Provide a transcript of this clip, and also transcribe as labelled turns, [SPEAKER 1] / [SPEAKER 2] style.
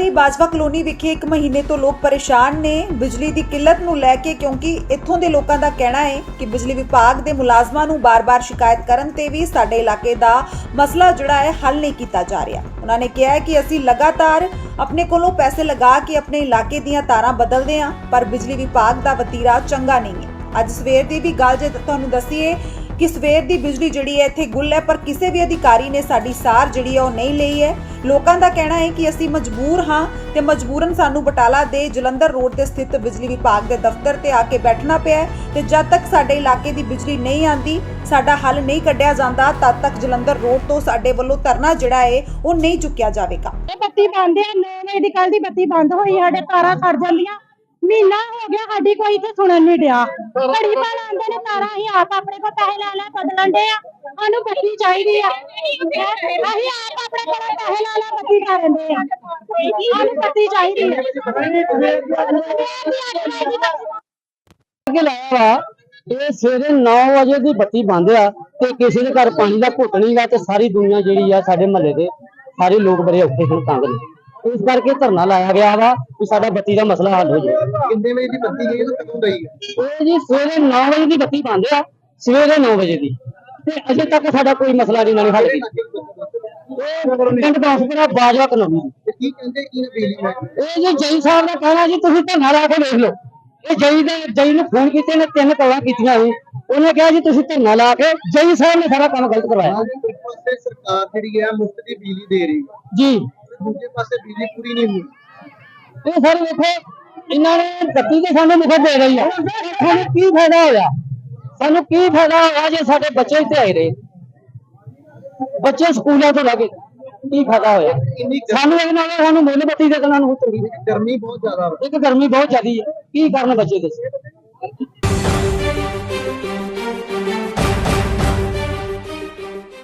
[SPEAKER 1] Batala Bajwa colony ਵਿਖੇ ਇੱਕ ਮਹੀਨੇ ਤੋਂ ਲੋਕ ਪਰੇਸ਼ਾਨ ਨੇ। ਬਿਜਲੀ ਦੀ ਕਿੱਲਤ ਨੂੰ ਲੈ ਕੇ ਕਿਉਂਕਿ ਇੱਥੋਂ ਦੇ ਲੋਕਾਂ ਦਾ ਕਹਿਣਾ ਹੈ ਕਿ ਬਿਜਲੀ ਵਿਭਾਗ ਦੇ ਮੁਲਾਜ਼ਮਾਂ ਨੂੰ ਬਾਰ-ਬਾਰ ਸ਼ਿਕਾਇਤ ਕਰਨ ਤੇ ਵੀ ਸਾਡੇ ਇਲਾਕੇ ਦਾ ਮਸਲਾ ਜਿਹੜਾ ਹੈ ਹੱਲ ਨਹੀਂ ਕੀਤਾ ਜਾ ਰਿਹਾ। ਉਹਨਾਂ ਨੇ ਕਿਹਾ ਹੈ ਕਿ ਅਸੀਂ ਲਗਾਤਾਰ ਆਪਣੇ ਕੋਲੋਂ ਪੈਸੇ ਲਗਾ ਕੇ ਆਪਣੇ ਇਲਾਕੇ ਦੀਆਂ ਤਾਰਾਂ ਬਦਲਦੇ ਹਾਂ, ਪਰ ਬਿਜਲੀ ਵਿਭਾਗ ਦਾ ਵਤੀਰਾ ਚੰਗਾ ਨਹੀਂ ਹੈ। ਅੱਜ ਸਵੇਰ ਦੀ ਵੀ ਗੱਲ ਜੇ ਤੁਹਾਨੂੰ ਦੱਸੀਏ ਕਿ ਸਵੇਰ ਦੀ ਬਿਜਲੀ ਜਿਹੜੀ ਹੈ ਇੱਥੇ ਗੁੱਲ ਹੈ, ਪਰ ਕਿਸੇ ਵੀ ਅਧਿਕਾਰੀ ਨੇ ਸਾਡੀ ਸਾਰ ਜਿਹੜੀ ਹੈ ਉਹ ਨਹੀਂ ਲਈ ਹੈ। ਲੋਕਾਂ ਦਾ ਕਹਿਣਾ ਹੈ ਕਿ ਅਸੀਂ ਮਜਬੂਰ ਹਾਂ ਤੇ ਮਜਬੂਰਨ ਸਾਨੂੰ ਬਟਾਲਾ ਦੇ ਜਲੰਧਰ ਰੋਡ ਤੇ ਸਥਿਤ ਬਿਜਲੀ ਵਿਭਾਗ ਦੇ ਦਫ਼ਤਰ ਤੇ ਆ ਕੇ ਬੈਠਣਾ ਪਿਆ ਤੇ ਜਦ ਤੱਕ ਸਾਡੇ ਇਲਾਕੇ ਦੀ ਬਿਜਲੀ ਨਹੀਂ ਆਂਦੀ, ਸਾਡਾ ਹੱਲ ਨਹੀਂ ਕੱਢਿਆ ਜਾਂਦਾ, ਤਦ ਤੱਕ ਜਲੰਧਰ ਰੋਡ ਤੋਂ ਸਾਡੇ ਵੱਲੋਂ ਧਰਨਾ ਜਿਹੜਾ ਹੈ, ਉਹ ਨਹੀਂ ਚੁੱਕਿਆ ਜਾਵੇਗਾ।
[SPEAKER 2] ਬੱਤੀ ਬੰਦ ਆ 9 ਵਜੇ ਦੀ ਕੱਲ ਦੀ ਬੱਤੀ ਬੰਦ ਹੋਈ, ਸਾਡੇ ਤਾਰਾਂ ਖੜ ਜਾਂਦੀਆਂ। ਮਹੀਨਾ ਹੋ ਗਿਆ ਸਾਡੀ ਕੋਈ ਇੱਥੇ ਸੁਣਨ ਨਹੀਂ ਡਿਆ। ਘੜੀ ਪਾ ਲਾਉਂਦੇ ਨੇ ਤਾਰਾਂ ਅਸੀਂ ਆਪ ਆਪਣੇ ਕੋਲ ਪੈਸੇ ਲੈ ਲੈ ਬਦਲਣ ਦੇ ਆ। ਸਾਨੂੰ ਬੱਤੀ ਚਾਹੀਦੀ ਆ? ਅਸੀਂ ਆਪ ਆਪਣੇ ਕੋਲ ਪੈਸੇ ਲੈ ਲੈ ਬੱਤੀ ਕਰਨ ਦੇ ਆ। ਸਾਨੂੰ ਬੱਤੀ ਚਾਹੀਦੀ ਆ।
[SPEAKER 3] ਕੇ ਲਾਇਆ ਵਾ ਇਹ ਸਵੇਰੇ 9 ਵਜੇ ਦੀ ਬੱਤੀ ਬੰਦ ਆ ਤੇ ਕਿਸੇ ਦੇ ਘਰ ਪਾਣੀ ਦਾ ਘੁੱਟ ਨੀ ਗਾ ਤੇ ਸਾਰੀ ਦੁਨੀਆ ਜਿਹੜੀ ਆ ਸਾਡੇ ਮਹੱਲੇ ਦੇ ਸਾਰੇ ਲੋਕ ਬੜੇ ਔਖੇ ਹਨ ਤੰਗ ਨੇ। ਇਸ ਕਰਕੇ ਧਰਨਾ ਲਾਇਆ ਗਿਆ ਵਾ ਕਿ ਸਾਡਾ ਬੱਤੀ ਦਾ ਮਸਲਾ ਹੱਲ ਹੋ ਜਾਵੇ।
[SPEAKER 4] ਕਿੰਨੇ ਵਜੇ ਦੀ ਬੱਤੀ ਗਈ ਤੇ ਕਦੋਂ ਗਈ? ਹੈ
[SPEAKER 3] ਇਹ ਜੀ ਸਵੇਰੇ 9 ਵਜੇ ਦੀ ਬੱਤੀ ਬੰਦ ਆ ਸਵੇਰੇ 9 ਵਜੇ ਦੀ। ਤੇ ਅਜੇ ਤੱਕ ਸਾਡਾ ਕੋਈ ਮਸਲਾ ਨਹੀਂ ਨਾਲੇ ਹੱਲ ਕੀਤਾ। ਇਹ ਪਿੰਡ ਦਾਸਪੁਰਾ ਬਾਜਵਾ ਕਲੋਨੀ।
[SPEAKER 4] ਤੇ ਕੀ ਕਹਿੰਦੇ ਕੀ ਨੇ ਬਿਜਲੀ ਮਹਿਕਮੇ
[SPEAKER 3] ਇਹ ਜੀ ਜਈ ਸਾਹਿਬ ਦਾ ਕਹਿਣਾ ਜੀ ਤੁਸੀਂ ਧਰਨਾ ਲਾ ਕੇ ਵੇਖ ਲਓ। ਇਹ ਜਈ ਦੇ ਜਈ ਨੂੰ ਫੋਨ ਕੀਤੇ ਨੇ ਤਿੰਨ ਕਾਲਾਂ ਕੀਤੀਆਂ ਸੀ ਉਹਨੇ ਕਿਹਾ ਜੀ ਤੁਸੀਂ ਧਰਨਾ ਲਾ ਕੇ ਜਈ ਸਾਹਿਬ ਨੇ ਸਾਰਾ ਕੰਮ ਗਲਤ ਕਰਵਾਇਆ।
[SPEAKER 4] ਸਰਕਾਰ ਜਿਹੜੀ ਹੈ ਮੁਫਤ ਦੀ ਬਿਜਲੀ ਦੇ ਰਹੀ।
[SPEAKER 3] ਜੀ।
[SPEAKER 4] ਦੂਜੇ ਪਾਸੇ ਬਿਜਲੀ ਪੂਰੀ ਨਹੀਂ ਹੋਈ
[SPEAKER 3] ਇਹ ਸਰ ਵੇਖੋ ਇਹਨਾਂ ਨੇ ਬੱਤੀ ਤੇ ਸਾਨੂੰ ਮੁਫਤ ਦੇ ਰਹੀ ਆ। ਸਾਨੂੰ ਕੀ ਫਾਇਦਾ ਹੋਇਆ? ਸਾਨੂੰ ਕੀ ਫਾਇਦਾ ਹੋਇਆ ਜੇ ਸਾਡੇ ਬੱਚੇ ਇੱਥੇ ਆਏ ਰਹੇ? ਬੱਚੇ ਸਕੂਲਾਂ ਤੋਂ ਲੱਗੇ ਕੀ ਫਾਇਦਾ ਹੋਇਆ? ਸਾਨੂੰ ਇਹ ਨਾਲ ਸਾਨੂੰ ਮੁੱਲ ਬੱਤੀ ਦੇ ਦੇਣਾ ਨੂੰ ਚੰਗੀ
[SPEAKER 4] ਗਰਮੀ ਬਹੁਤ ਜ਼ਿਆਦਾ
[SPEAKER 3] ਇੱਕ ਗਰਮੀ ਬਹੁਤ ਜ਼ਿਆਦੀ ਹੈ ਕੀ ਕਰਨ ਬੱਚੇ ਦੇ?